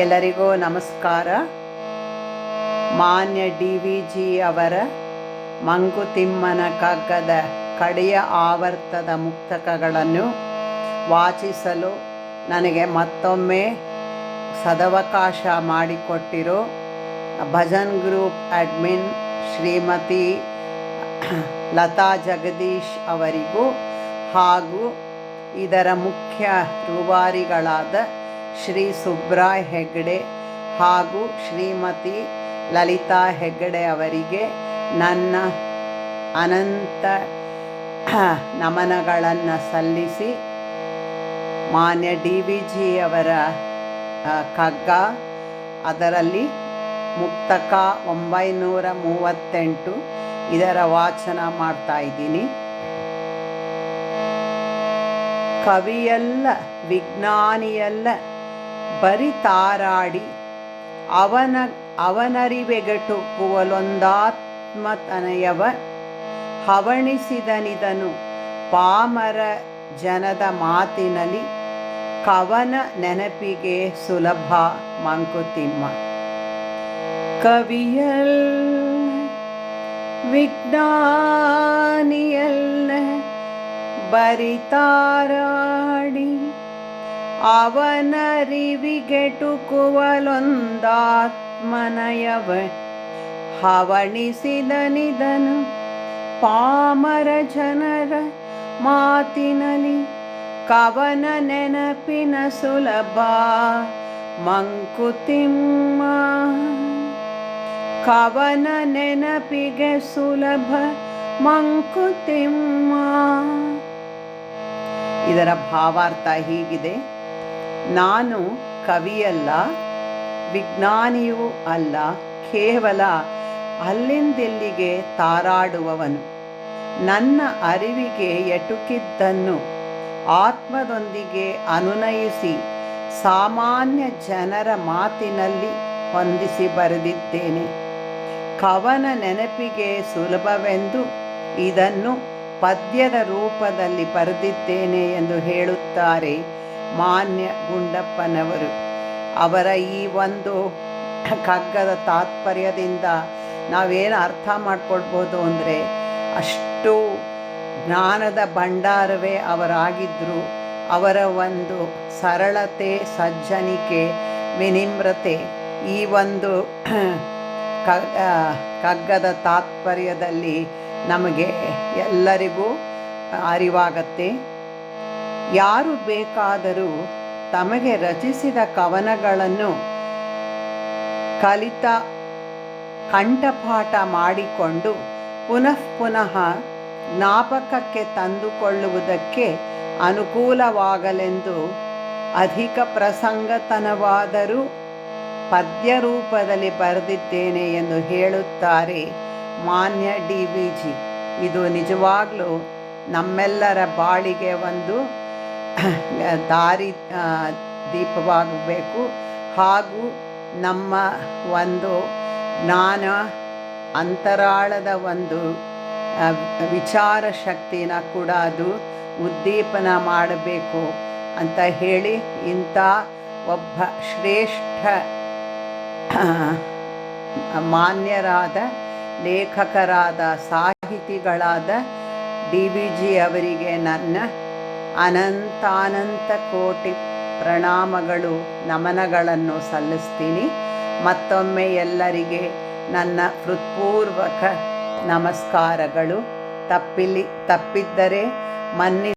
ಎಲ್ಲರಿಗೂ ನಮಸ್ಕಾರ. ಮಾನ್ಯ ಡಿ ವಿ ಜಿ ಅವರ ಮಂಕುತಿಮ್ಮನ ಕಗ್ಗದ ಕಡೆಯ ಆವರ್ತದ ಮುಕ್ತಕಗಳನ್ನು ವಾಚಿಸಲು ನನಗೆ ಮತ್ತೊಮ್ಮೆ ಸದವಕಾಶ ಮಾಡಿಕೊಟ್ಟಿರೋ ಭಜನ್ ಗ್ರೂಪ್ ಅಡ್ಮಿನ್ ಶ್ರೀಮತಿ ಲತಾ ಜಗದೀಶ್ ಅವರಿಗೂ ಹಾಗೂ ಇದರ ಮುಖ್ಯ ರೂವಾರಿಗಳಾದ ಶ್ರೀ ಸುಬ್ರಾಯ್ ಹೆಗ್ಡೆ ಹಾಗೂ ಶ್ರೀಮತಿ ಲಲಿತಾ ಹೆಗ್ಡೆ ಅವರಿಗೆ ನನ್ನ ಅನಂತ ನಮನಗಳನ್ನು ಸಲ್ಲಿಸಿ ಮಾನ್ಯ ಡಿ ವಿ ಜಿ ಅವರ ಕಗ್ಗ ಅದರಲ್ಲಿ ಮುಕ್ತಕ ಒಂಬೈನೂರ ಮೂವತ್ತೆಂಟು ಇದರ ವಾಚನ ಮಾಡ್ತಾ ಇದ್ದೀನಿ. ಕವಿಯಲ್ಲ, ವಿಜ್ಞಾನಿಯಲ್ಲ ಬರಿ ತಾರಾಡಿ ಅವನ, ಅವನರಿವೆಗಟುಕುವಲೊಂದಾತ್ಮತನಯವ ಹವಣಿಸಿದನಿದನು ಪಾಮರ ಜನದ ಮಾತಿನಲ್ಲಿ ಕವನ ನೆನಪಿಗೆ ಸುಲಭ ಮಂಕುತಿಮ್ಮ. ಕವಿಯಲ್ ವಿಜ್ಞಾನಿಯಲ್ಲ ಬರಿತಾರಾಡಿ ಅವನರಿವಿಗೆಟುಕುವಲೊಂದಾತ್ಮನಯವ. ಹವಣಿಸಿದನಿದನು ಪಾಮರ ಜನರ ಮಾತಿನಲಿ ಕವನ ನೆನಪಿನ ಸುಲಭ ಮಂಕುತಿಮ್ಮ. ಕವನ ನೆನಪಿಗೆ ಸುಲಭ ಮಂಕುತಿಮ್ಮ. ಇದರ ಭಾವಾರ್ಥ ಹೀಗಿದೆ. ನಾನು ಕವಿಯಲ್ಲ, ವಿಜ್ಞಾನಿಯೂ ಅಲ್ಲ, ಕೇವಲ ಅಲ್ಲಿಂದೆಲ್ಲಿಗೆ ತಾರಾಡುವವನು. ನನ್ನ ಅರಿವಿಗೆ ಎಟುಕಿದ್ದನ್ನು ಆತ್ಮದೊಂದಿಗೆ ಅನುನಯಿಸಿ ಸಾಮಾನ್ಯ ಜನರ ಮಾತಿನಲ್ಲಿ ಹೊಂದಿಸಿ ಬರೆದಿದ್ದೇನೆ. ಕವನ ನೆನಪಿಗೆ ಸುಲಭವೆಂದು ಇದನ್ನು ಪದ್ಯದ ರೂಪದಲ್ಲಿ ಬರೆದಿದ್ದೇನೆ ಎಂದು ಹೇಳುತ್ತಾರೆ ಮಾನ್ಯ ಗುಂಡಪ್ಪನವರು ಅವರ ಈ ಒಂದು ಕಗ್ಗದ ತಾತ್ಪರ್ಯದಿಂದ ನಾವೇನು ಅರ್ಥ ಮಾಡ್ಕೊಳ್ಬೋದು ಅಂದರೆ, ಅಷ್ಟು ಜ್ಞಾನದ ಭಂಡಾರವೇ ಅವರಾಗಿದ್ದರು ಅವರ ಒಂದು ಸರಳತೆ, ಸಜ್ಜನಿಕೆ, ವಿನಿಮ್ರತೆ, ಈ ಒಂದು ಕಗ್ಗದ ತಾತ್ಪರ್ಯದಲ್ಲಿ ನಮಗೆ ಎಲ್ಲರಿಗೂ ಅರಿವಾಗತ್ತೆ. ಯಾರು ಬೇಕಾದರೂ ತಮಗೆ ರಚಿಸಿದ ಕವನಗಳನ್ನು ಕಲಿತ ಕಂಠಪಾಠ ಮಾಡಿಕೊಂಡು ಪುನಃ ಪುನಃ ಜ್ಞಾಪಕಕ್ಕೆ ತಂದುಕೊಳ್ಳುವುದಕ್ಕೆ ಅನುಕೂಲವಾಗಲೆಂದು ಅಧಿಕ ಪ್ರಸಂಗತನವಾದರೂ ಪದ್ಯ ರೂಪದಲ್ಲಿ ಬರೆದಿದ್ದೇನೆ ಎಂದು ಹೇಳುತ್ತಾರೆ ಮಾನ್ಯ ಡಿ ವಿ ಜಿ. ಇದು ನಿಜವಾಗಲೂ ನಮ್ಮೆಲ್ಲರ ಬಾಳಿಗೆ ಒಂದು ದಾರಿ ದೀಪವಾಗಬೇಕು. ಹಾಗೂ ನಮ್ಮ ಒಂದು ಜ್ಞಾನ, ಅಂತರಾಳದ ಒಂದು ವಿಚಾರ ಶಕ್ತಿನ ಕೂಡ ಅದು ಉದ್ದೀಪನ ಮಾಡಬೇಕು ಅಂತ ಹೇಳಿ ಇಂಥ ಒಬ್ಬ ಶ್ರೇಷ್ಠ ಮಾನ್ಯರಾದ, ಲೇಖಕರಾದ, ಸಾಹಿತಿಗಳಾದ ಡಿ ವಿ ಜಿ ಅವರಿಗೆ ನನ್ನ ಅನಂತಾನಂತ ಕೋಟಿ ಪ್ರಣಾಮಗಳು ನಮನಗಳನ್ನು ಸಲ್ಲಿಸ್ತೀನಿ. ಮತ್ತೊಮ್ಮೆ ಎಲ್ಲರಿಗೆ ನನ್ನ ಹೃತ್ಪೂರ್ವಕ ನಮಸ್ಕಾರಗಳು. ತಪ್ಪಿಲಿ ತಪ್ಪಿದ್ದರೆ ಮನ್ನಿ